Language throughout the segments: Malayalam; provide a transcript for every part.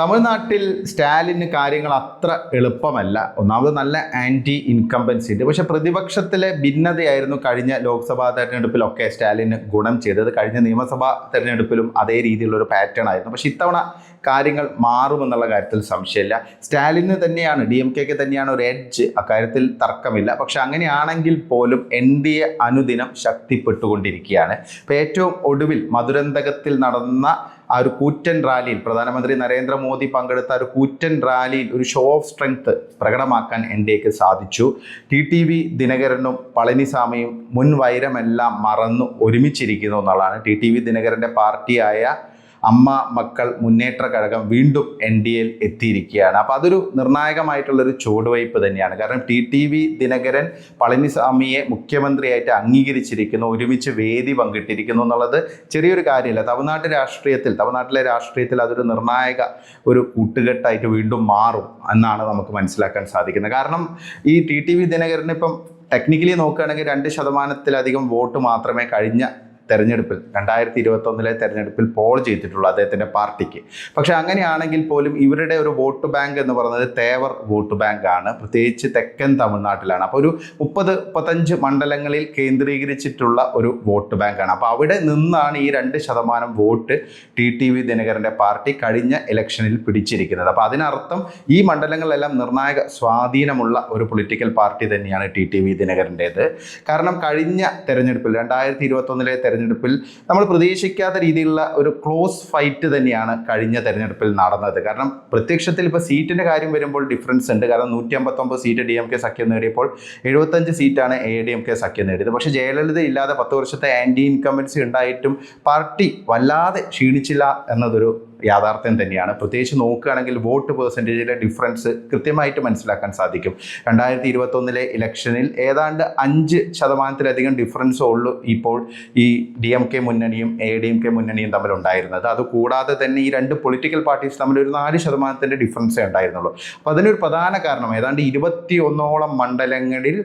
തമിഴ്നാട്ടിൽ സ്റ്റാലിന് കാര്യങ്ങൾ അത്ര എളുപ്പമല്ല. ഒന്നാമത് നല്ല ആന്റി ഇൻകംബൻസി ഉണ്ട് പക്ഷെ പ്രതിപക്ഷത്തിലെ ഭിന്നതയായിരുന്നു കഴിഞ്ഞ ലോക്സഭാ തെരഞ്ഞെടുപ്പിലൊക്കെ സ്റ്റാലിന് ഗുണം ചെയ്തത്. കഴിഞ്ഞ നിയമസഭാ തെരഞ്ഞെടുപ്പിലും അതേ രീതിയിലുള്ള ഒരു പാറ്റേൺ ആയിരുന്നു. പക്ഷേ ഇത്തവണ കാര്യങ്ങൾ മാറുമെന്നുള്ള കാര്യത്തിൽ സംശയമില്ല. സ്റ്റാലിന് തന്നെയാണ് ഡി എം കെക്ക് തന്നെയാണ് ഒരു എഡ്ജ് അക്കാര്യത്തിൽ തർക്കമില്ല. പക്ഷെ അങ്ങനെയാണെങ്കിൽ പോലും എൻ ഡി എ അനുദിനം ശക്തിപ്പെട്ടുകൊണ്ടിരിക്കുകയാണ്. ഇപ്പോൾ ഏറ്റവും ഒടുവിൽ മധുരന്തകത്തിൽ നടന്ന ആ ഒരു കൂറ്റൻ റാലിയിൽ പ്രധാനമന്ത്രി നരേന്ദ്രമോദി പങ്കെടുത്ത ഒരു കൂറ്റൻ റാലിയിൽ ഒരു ഷോ ഓഫ് സ്ട്രെങ്ത് പ്രകടമാക്കാൻ എൻ ഡി എക്ക് സാധിച്ചു. ടി ടി വി ദിനകരനും പളനിസ്വാമിയും മുൻ വൈരമെല്ലാം മറന്നു ഒരുമിച്ചിരിക്കുന്നു എന്നുള്ളതാണ്. ടി ടി വി ദിനകരന്റെ പാർട്ടിയായ അമ്മ മക്കൾ മുന്നേറ്റ കഴകം വീണ്ടും എൻ ഡി എയിൽ എത്തിയിരിക്കുകയാണ്. അപ്പോൾ അതൊരു നിർണായകമായിട്ടുള്ളൊരു ചുവടുവയ്പ് തന്നെയാണ്. കാരണം ടി ടി വി ദിനകരൻ പളനിസ്വാമിയെ മുഖ്യമന്ത്രിയായിട്ട് അംഗീകരിച്ചിരിക്കുന്നു ഒരുമിച്ച് വേദി പങ്കിട്ടിരിക്കുന്നു എന്നുള്ളത് ചെറിയൊരു കാര്യമില്ല. തമിഴ്നാട്ടിലെ രാഷ്ട്രീയത്തിൽ തമിഴ്നാട്ടിലെ രാഷ്ട്രീയത്തിൽ അതൊരു നിർണായക ഒരു കൂട്ടുകെട്ടായിട്ട് വീണ്ടും മാറും എന്നാണ് നമുക്ക് മനസ്സിലാക്കാൻ സാധിക്കുന്നത്. കാരണം ഈ ടി ടി വി ദിനകരനിപ്പം ടെക്നിക്കലി നോക്കുകയാണെങ്കിൽ രണ്ട് ശതമാനത്തിലധികം വോട്ട് മാത്രമേ കഴിഞ്ഞ തെരഞ്ഞെടുപ്പിൽ രണ്ടായിരത്തി ഇരുപത്തൊന്നിലെ തെരഞ്ഞെടുപ്പിൽ പോൾ ചെയ്തിട്ടുള്ളൂ അദ്ദേഹത്തിന്റെ പാർട്ടിക്ക്. പക്ഷേ അങ്ങനെയാണെങ്കിൽ പോലും ഇവരുടെ ഒരു വോട്ട് ബാങ്ക് എന്ന് പറയുന്നത് തേവർ വോട്ട് ബാങ്ക് ആണ്. പ്രത്യേകിച്ച് തെക്കൻ തമിഴ്നാട്ടിലാണ്. അപ്പോൾ ഒരു മുപ്പത് മുപ്പത്തഞ്ച് മണ്ഡലങ്ങളിൽ കേന്ദ്രീകരിച്ചിട്ടുള്ള ഒരു വോട്ട് ബാങ്കാണ് അപ്പോൾ അവിടെ നിന്നാണ് ഈ രണ്ട് ശതമാനം വോട്ട് ടി ടി വി ദിനകരന്റെ പാർട്ടി കഴിഞ്ഞ ഇലക്ഷനിൽ പിടിച്ചിരിക്കുന്നത്. അപ്പോൾ അതിനർത്ഥം ഈ മണ്ഡലങ്ങളിലെല്ലാം നിർണായക സ്വാധീനമുള്ള ഒരു പൊളിറ്റിക്കൽ പാർട്ടി തന്നെയാണ് ടി ടി വി ദിനകരന്റേത്. കാരണം കഴിഞ്ഞ തെരഞ്ഞെടുപ്പിൽ രണ്ടായിരത്തി ഇരുപത്തൊന്നിലെ തെരഞ്ഞെടുപ്പിൽ നമ്മൾ പ്രതീക്ഷിക്കാത്ത രീതിയിലുള്ള ഒരു ക്ലോസ് ഫൈറ്റ് തന്നെയാണ് കഴിഞ്ഞ തെരഞ്ഞെടുപ്പിൽ നടന്നത്. കാരണം പ്രത്യക്ഷത്തിൽ ഇപ്പോൾ സീറ്റിന്റെ കാര്യം വരുമ്പോൾ ഡിഫറൻസ് ഉണ്ട്. കാരണം നൂറ്റി അമ്പത്തൊമ്പത് സീറ്റ് ഡി എം കെ സഖ്യം നേടിയപ്പോൾ എഴുപത്തഞ്ച് സീറ്റാണ് എ ഡി എം കെ സഖ്യം നേടിയത്. പക്ഷേ ജയലളിത ഇല്ലാതെ പത്ത് വർഷത്തെ ആന്റി ഇൻകംബൻസി ഉണ്ടായിട്ടും പാർട്ടി വല്ലാതെ ക്ഷീണിച്ചില്ല എന്നതൊരു യാഥാർത്ഥ്യം തന്നെയാണ്. പ്രത്യേകിച്ച് നോക്കുകയാണെങ്കിൽ വോട്ട് പേഴ്സന്റേജിലെ ഡിഫറൻസ് കൃത്യമായിട്ട് മനസ്സിലാക്കാൻ സാധിക്കും. രണ്ടായിരത്തി ഇരുപത്തൊന്നിലെ ഇലക്ഷനിൽ ഏതാണ്ട് അഞ്ച് ശതമാനത്തിലധികം ഡിഫറൻസ് ഉള്ളൂ ഇപ്പോൾ ഈ ഡി എം കെ മുന്നണിയും എ ഡി എം കെ മുന്നണിയും തമ്മിലുണ്ടായിരുന്നത് അതുകൂടാതെ തന്നെ ഈ രണ്ട് പൊളിറ്റിക്കൽ പാർട്ടീസ് തമ്മിൽ ഒരു നാല് ശതമാനത്തിന്റെ ഡിഫറൻസേ ഉണ്ടായിരുന്നുള്ളൂ. അപ്പോൾ അതിനൊരു പ്രധാന കാരണം ഏതാണ്ട് ഇരുപത്തി ഒന്നോളം മണ്ഡലങ്ങളിൽ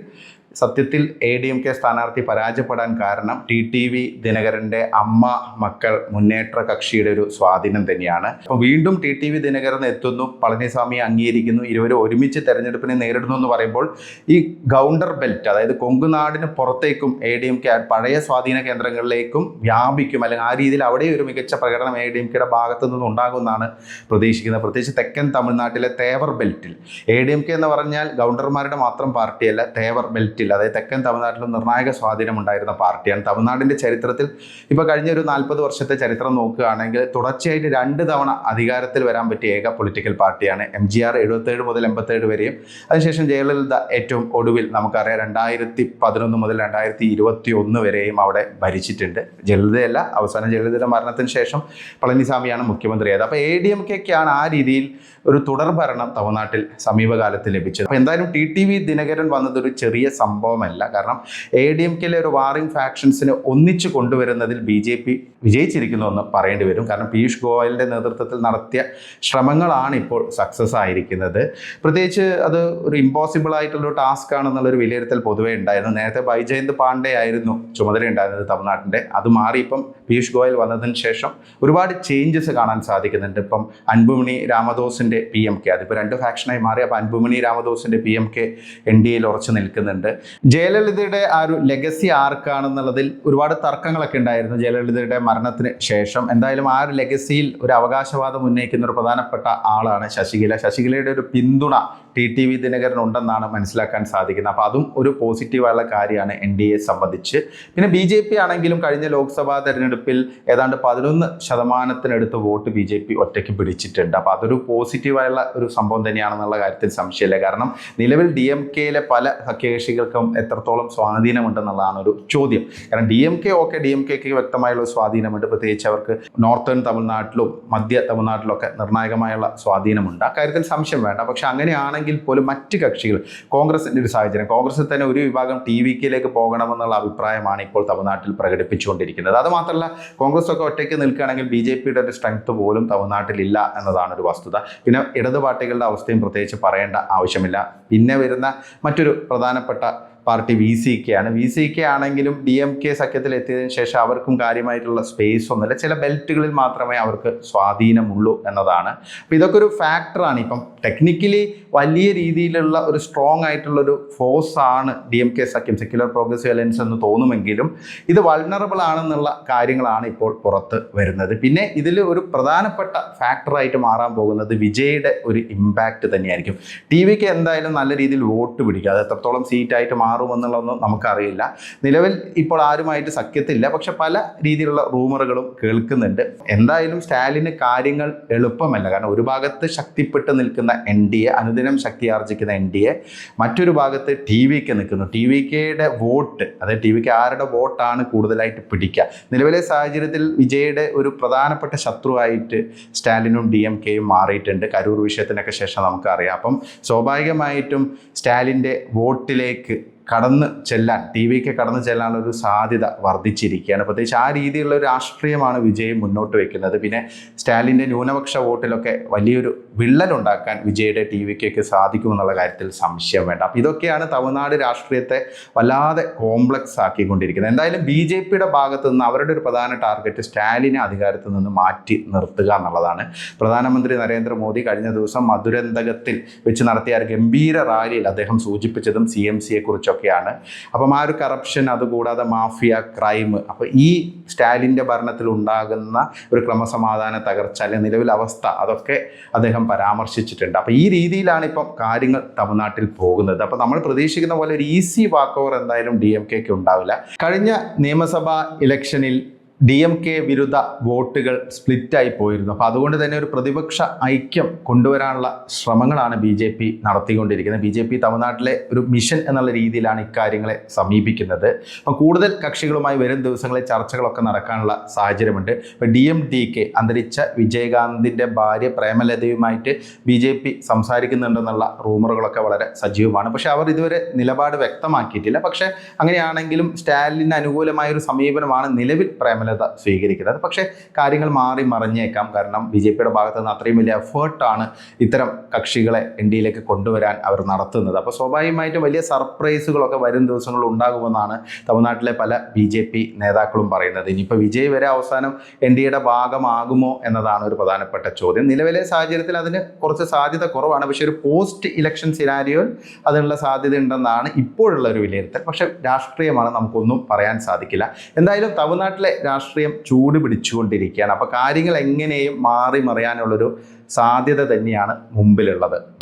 സത്യത്തിൽ എ ഡി എം കെ സ്ഥാനാർത്ഥി പരാജയപ്പെടാൻ കാരണം ടി ടി വി ദിനകരന്റെ അമ്മ മക്കൾ മുന്നേറ്റ കക്ഷിയുടെ ഒരു സ്വാധീനം തന്നെയാണ്. അപ്പോൾ വീണ്ടും ടി ടി വി ദിനകരൻ എത്തുന്നു പളനിസ്വാമിയെ അംഗീകരിക്കുന്നു ഇരുവരും ഒരുമിച്ച് തെരഞ്ഞെടുപ്പിനെ നേരിടുന്നു എന്ന് പറയുമ്പോൾ ഈ ഗൗണ്ടർ ബെൽറ്റ് അതായത് കൊങ്കുനാടിന് പുറത്തേക്കും എ ഡി എം കെ പഴയ സ്വാധീന കേന്ദ്രങ്ങളിലേക്കും വ്യാപിക്കും അല്ലെങ്കിൽ ആ രീതിയിൽ അവിടെ ഒരു മികച്ച പ്രകടനം എ ഡി എം കെയുടെ ഭാഗത്തു നിന്ന് ഉണ്ടാകുമെന്നാണ് പ്രതീക്ഷിക്കുന്നത്. പ്രത്യേകിച്ച് തെക്കൻ തമിഴ്നാട്ടിലെ തേവർ ബെൽറ്റിൽ. എ ഡി എം കെ എന്ന് പറഞ്ഞാൽ ഗൗണ്ടർമാരുടെ മാത്രം പാർട്ടിയല്ല തേവർ ബെൽറ്റിൽ അതായത് തെക്കൻ തമിഴ്നാട്ടിലും നിർണായക സ്വാധീനം ഉണ്ടായിരുന്ന പാർട്ടിയാണ്. തമിഴ്നാടിന്റെ ചരിത്രത്തിൽ ഇപ്പോൾ കഴിഞ്ഞ ഒരു നാൽപ്പത് വർഷത്തെ ചരിത്രം നോക്കുകയാണെങ്കിൽ തുടർച്ചയായിട്ട് രണ്ട് തവണ അധികാരത്തിൽ വരാൻ പറ്റിയ ഏക പൊളിറ്റിക്കൽ പാർട്ടിയാണ് എം ജി ആർ എഴുപത്തേഴ് മുതൽ എൺപത്തേഴ് വരെയും. അതിനുശേഷം ജയലളിത ഏറ്റവും ഒടുവിൽ നമുക്കറിയാം രണ്ടായിരത്തി പതിനൊന്ന് മുതൽ രണ്ടായിരത്തി ഇരുപത്തി ഒന്ന് വരെയും അവിടെ ഭരിച്ചിട്ടുണ്ട്. ജലിതയല്ല അവസാനം ജലിതയുടെ മരണത്തിന് ശേഷം പളനിസ്വാമിയാണ് മുഖ്യമന്ത്രിയായത് അപ്പോൾ എ ഡി എം കെക്കാണ് ആ രീതിയിൽ ഒരു തുടർ ഭരണം തമിഴ്നാട്ടിൽ സമീപകാലത്ത് ലഭിച്ചത്. അപ്പോൾ എന്തായാലും ടി ടി വി ദിനകരൻ വന്നത് ഒരു ചെറിയ സംഭവമല്ല. കാരണം എ ഡി എം കെയിലെ ഒരു വാറിംഗ് ഫാക്ഷൻസിനെ ഒന്നിച്ചു കൊണ്ടുവരുന്നതിൽ ബി ജെ പി വിജയിച്ചിരിക്കുന്നു എന്ന് പറയേണ്ടി വരും. കാരണം പീയൂഷ് ഗോയലിന്റെ നേതൃത്വത്തിൽ നടത്തിയ ശ്രമങ്ങളാണ് ഇപ്പോൾ സക്സസ് ആയിരിക്കുന്നത്. പ്രത്യേകിച്ച് അത് ഒരു ഇമ്പോസിബിൾ ആയിട്ടുള്ള ടാസ്ക് ആണെന്നുള്ളൊരു വിലയിരുത്തൽ പൊതുവേ ഉണ്ടായിരുന്നു. നേരത്തെ ബൈജയന്ത് പാണ്ഡെ ആയിരുന്നു ചുമതല ഉണ്ടായിരുന്നത് തമിഴ്നാട്ടിന്റെ അത് മാറി ഇപ്പം പീയൂഷ് ഗോയൽ വന്നതിന് ശേഷം ഒരുപാട് ചേഞ്ചസ് കാണാൻ സാധിക്കുന്നുണ്ട്. ഇപ്പം അൻപുമണി രാമദോസിന്റെ പി എം കെ അതിപ്പോൾ രണ്ട് ഫാക്ഷനായി മാറി. അപ്പോൾ Anbumani രാമദോസിന്റെ P M K N D എയിൽ ഉറച്ചു നിൽക്കുന്നുണ്ട്. ജയലളിതയുടെ ആ ഒരു ലെഗസി ആർക്കാണെന്നുള്ളതിൽ ഒരുപാട് തർക്കങ്ങളൊക്കെ ഉണ്ടായിരുന്നു ജയലളിതയുടെ മരണത്തിന് ശേഷം. എന്തായാലും ആ ഒരു ലെഗസിയിൽ ഒരു അവകാശവാദം ഉന്നയിക്കുന്ന ഒരു പ്രധാനപ്പെട്ട ആളാണ് ശശികല. ശശികലയുടെ ഒരു പിന്തുണ ടി ടി വി ദിനകരൻ ഉണ്ടെന്നാണ് മനസ്സിലാക്കാൻ സാധിക്കുന്നത്. അപ്പോൾ അതും ഒരു പോസിറ്റീവായുള്ള കാര്യമാണ് എൻ ഡി എ സംബന്ധിച്ച്. പിന്നെ ബി ജെ പി ആണെങ്കിലും കഴിഞ്ഞ ലോക്സഭാ തെരഞ്ഞെടുപ്പിൽ ഏതാണ്ട് പതിനൊന്ന് ശതമാനത്തിനടുത്ത് വോട്ട് ബി ജെ പി ഒറ്റയ്ക്ക് പിടിച്ചിട്ടുണ്ട്. അപ്പോൾ അതൊരു പോസിറ്റീവായുള്ള ഒരു സംഭവം തന്നെയാണെന്നുള്ള കാര്യത്തിൽ സംശയമില്ല. കാരണം നിലവിൽ ഡി എം കെയിലെ പല സഖ്യകക്ഷികൾക്കും എത്രത്തോളം സ്വാധീനമുണ്ടെന്നുള്ളതാണ് ഒരു ചോദ്യം. കാരണം D M K okay D M കെക്ക് വ്യക്തമായുള്ള സ്വാധീനമുണ്ട്. പ്രത്യേകിച്ച് അവർക്ക് നോർത്തേൺ തമിഴ്നാട്ടിലും മധ്യ തമിഴ്നാട്ടിലൊക്കെ നിർണായകമായുള്ള സ്വാധീനമുണ്ട്. ആ കാര്യത്തിൽ സംശയം വേണ്ട. പക്ഷെ അങ്ങനെയാണെങ്കിൽ പോലും മറ്റ് കക്ഷികൾ കോൺഗ്രസിന്റെ ഒരു സാഹചര്യം കോൺഗ്രസിൽ തന്നെ ഒരു വിഭാഗം ടി വി കെയിലേക്ക് പോകണമെന്നുള്ള അഭിപ്രായമാണ് ഇപ്പോൾ തമിഴ്നാട്ടിൽ പ്രകടിപ്പിച്ചുകൊണ്ടിരിക്കുന്നത്. അത് മാത്രമല്ല കോൺഗ്രസ് ഒക്കെ ഒറ്റയ്ക്ക് നിൽക്കുകയാണെങ്കിൽ ബി ജെ പിയുടെ ഒരു സ്ട്രെങ്ത് പോലും തമിഴ്നാട്ടിലില്ല എന്നതാണ് ഒരു വസ്തുത. പിന്നെ ഇടതുപാർട്ടികളുടെ അവസ്ഥയും പ്രത്യേകിച്ച് പറയേണ്ട ആവശ്യമില്ല. പിന്നെ വരുന്ന മറ്റൊരു പ്രധാനപ്പെട്ട പാർട്ടി വി സി കെ ആണ്. വി സി കെ ആണെങ്കിലും ഡി എം കെ സഖ്യത്തിൽ എത്തിയതിനു ശേഷം അവർക്കും കാര്യമായിട്ടുള്ള സ്പേസ് ഒന്നുമില്ല. ചില ബെൽറ്റുകളിൽ മാത്രമേ അവർക്ക് സ്വാധീനമുള്ളൂ എന്നതാണ്. അപ്പോൾ ഇതൊക്കെ ഒരു ഫാക്ടറാണ് ഇപ്പം ടെക്നിക്കലി വലിയ രീതിയിലുള്ള ഒരു സ്ട്രോങ് ആയിട്ടുള്ള ഒരു ഫോഴ്സ് ആണ് ഡി എം കെ സഖ്യം സെക്യുലർ പ്രോഗ്രസീവ് അലയൻസ് എന്ന് തോന്നുമെങ്കിലും ഇത് വൾണറബിൾ ആണെന്നുള്ള കാര്യങ്ങളാണ് ഇപ്പോൾ പുറത്ത് വരുന്നത്. പിന്നെ ഇതിൽ ഒരു പ്രധാനപ്പെട്ട ഫാക്ടറായിട്ട് മാറാൻ പോകുന്നത് വിജയുടെ ഒരു ഇമ്പാക്റ്റ് തന്നെയായിരിക്കും. ടി വിക്ക് എന്തായാലും നല്ല രീതിയിൽ വോട്ട് പിടിക്കുക അത് എത്രത്തോളം സീറ്റായിട്ട് മാറുമെന്നുള്ളതൊന്നും നമുക്കറിയില്ല. നിലവിൽ ഇപ്പോൾ ആരുമായിട്ട് സഖ്യത്തില്ല. പക്ഷെ പല രീതിയിലുള്ള റൂമറുകളും കേൾക്കുന്നുണ്ട്. എന്തായാലും സ്റ്റാലിന് കാര്യങ്ങൾ എളുപ്പമല്ല. കാരണം ഒരു ഭാഗത്ത് ശക്തിപ്പെട്ട് നിൽക്കുന്ന എൻ ഡി എ അനുദിനം ശക്തി ആർജിക്കുന്ന എൻ ഡി എ മറ്റൊരു ഭാഗത്ത് ടി വി കെ നിൽക്കുന്നു. ടി വി കെയുടെ വോട്ട് അതായത് ടി വി കെ ആരുടെ വോട്ടാണ് കൂടുതലായിട്ട് പിടിക്കുക. നിലവിലെ സാഹചര്യത്തിൽ വിജയുടെ ഒരു പ്രധാനപ്പെട്ട ശത്രുവായിട്ട് സ്റ്റാലിനും ഡി എം കെയും മാറിയിട്ടുണ്ട്. കരൂർ വിഷയത്തിനൊക്കെ ശേഷം നമുക്കറിയാം. അപ്പം സ്വാഭാവികമായിട്ടും സ്റ്റാലിന്റെ വോട്ടിലേക്ക് കടന്ന് ചെല്ലാൻ ടി വിക്ക് കടന്നു ചെല്ലാനുള്ള ഒരു സാധ്യത വർദ്ധിച്ചിരിക്കുകയാണ്. പ്രത്യേകിച്ച് ആ രീതിയിലുള്ള ഒരു രാഷ്ട്രീയമാണ് വിജയം മുന്നോട്ട് വെക്കുന്നത്. പിന്നെ സ്റ്റാലിന്റെ ന്യൂനപക്ഷ വോട്ടിലൊക്കെ വലിയൊരു വിള്ളലുണ്ടാക്കാൻ വിജയുടെ ടി വിക്കൊക്കെ സാധിക്കുമെന്നുള്ള കാര്യത്തിൽ സംശയം വേണ്ട. അപ്പം ഇതൊക്കെയാണ് തമിഴ്നാട് രാഷ്ട്രീയത്തെ വല്ലാതെ കോംപ്ലക്സ് ആക്കിക്കൊണ്ടിരിക്കുന്നത്. എന്തായാലും ബി ജെ പിയുടെ ഭാഗത്തു നിന്ന് അവരുടെ ഒരു പ്രധാന ടാർഗറ്റ് സ്റ്റാലിനെ അധികാരത്തിൽ നിന്ന് മാറ്റി നിർത്തുക എന്നുള്ളതാണ്. പ്രധാനമന്ത്രി നരേന്ദ്രമോദി കഴിഞ്ഞ ദിവസം മധുരന്തകത്തിൽ വെച്ച് നടത്തിയ ഗംഭീര റാലിയിൽ അദ്ദേഹം സൂചിപ്പിച്ചതും സി എം സിയെ കുറിച്ചൊക്കെയാണ് അപ്പം ആ ഒരു കറപ്ഷൻ അതുകൂടാതെ മാഫിയ ക്രൈം അപ്പോൾ ഈ സ്റ്റാലിന്റെ ഭരണത്തിൽ ഉണ്ടാകുന്ന ഒരു ക്രമസമാധാന തകർച്ച അല്ലെങ്കിൽ നിലവിലെ അവസ്ഥ അതൊക്കെ അദ്ദേഹം പരാമർശിച്ചിട്ടുണ്ട്. അപ്പോൾ ഈ രീതിയിലാണ് ഇപ്പം കാര്യങ്ങൾ തമിഴ്നാട്ടിൽ പോകുന്നത്. അപ്പോൾ നമ്മൾ പ്രതീക്ഷിക്കുന്ന പോലെ ഒരു ഈസി വാക്ക് ഓവർ എന്തായാലും ഡി എം കെക്ക് ഉണ്ടാവില്ല. കഴിഞ്ഞ നിയമസഭാ ഇലക്ഷനിൽ ഡി എം കെ വിരുദ്ധ വോട്ടുകൾ സ്പ്ലിറ്റായി പോയിരുന്നു. അപ്പോൾ അതുകൊണ്ട് തന്നെ ഒരു പ്രതിപക്ഷ ഐക്യം കൊണ്ടുവരാനുള്ള ശ്രമങ്ങളാണ് ബി ജെ പി നടത്തിക്കൊണ്ടിരിക്കുന്നത്. ബി ജെ പി തമിഴ്നാട്ടിലെ ഒരു മിഷൻ എന്നുള്ള രീതിയിലാണ് ഇക്കാര്യങ്ങളെ സമീപിക്കുന്നത്. അപ്പം കൂടുതൽ കക്ഷികളുമായി വരും ദിവസങ്ങളിൽ ചർച്ചകളൊക്കെ നടക്കാനുള്ള സാഹചര്യമുണ്ട്. ഇപ്പോൾ ഡി എം ഡി കെ അന്തരിച്ച വിജയകാന്തിന്റെ ഭാര്യ പ്രേമലതയുമായിട്ട് ബി ജെ പി സംസാരിക്കുന്നുണ്ടെന്നുള്ള റൂമറുകളൊക്കെ വളരെ സജീവമാണ്. പക്ഷേ അവർ ഇതുവരെ നിലപാട് വ്യക്തമാക്കിയിട്ടില്ല. പക്ഷേ അങ്ങനെയാണെങ്കിലും സ്റ്റാലിന് അനുകൂലമായ ഒരു സമീപനമാണ് നിലവിൽ പ്രേമലത സ്വീകരിക്കുന്നത്. പക്ഷേ കാര്യങ്ങൾ മാറി മറിഞ്ഞേക്കാം. കാരണം ബി ജെ പിയുടെ ഭാഗത്തു നിന്ന് അത്രയും വലിയ എഫേർട്ടാണ് ഇത്തരം കക്ഷികളെ എൻ ഡിയിലേക്ക് കൊണ്ടുവരാൻ അവർ നടത്തുന്നത്. അപ്പോൾ സ്വാഭാവികമായിട്ടും വലിയ സർപ്രൈസുകളൊക്കെ വരും ദിവസങ്ങളിൽ ഉണ്ടാകുമെന്നാണ് തമിഴ്നാട്ടിലെ പല ബി ജെ പി നേതാക്കളും പറയുന്നത്. ഇനിയിപ്പോൾ വിജയ് വരെ അവസാനം എൻ ഡി എയുടെ ഭാഗമാകുമോ എന്നതാണ് ഒരു പ്രധാനപ്പെട്ട ചോദ്യം. നിലവിലെ സാഹചര്യത്തിൽ അതിന് കുറച്ച് സാധ്യത കുറവാണ്. പക്ഷേ ഒരു പോസ്റ്റ് ഇലക്ഷൻ സിനാരിയോയിൽ അതിനുള്ള സാധ്യത ഉണ്ടെന്നാണ് ഇപ്പോഴുള്ള ഒരു വിലയിരുത്തൽ. പക്ഷേ രാഷ്ട്രീയമാണ് നമുക്കൊന്നും പറയാൻ സാധിക്കില്ല. എന്തായാലും തമിഴ്നാട്ടിലെ രാഷ്ട്രീയം ചൂട് പിടിച്ചുകൊണ്ടിരിക്കുകയാണ്. അപ്പോൾ കാര്യങ്ങൾ എങ്ങനെയും മാറി മറിയാനുള്ളൊരു സാധ്യത തന്നെയാണ് മുമ്പിലുള്ളത്.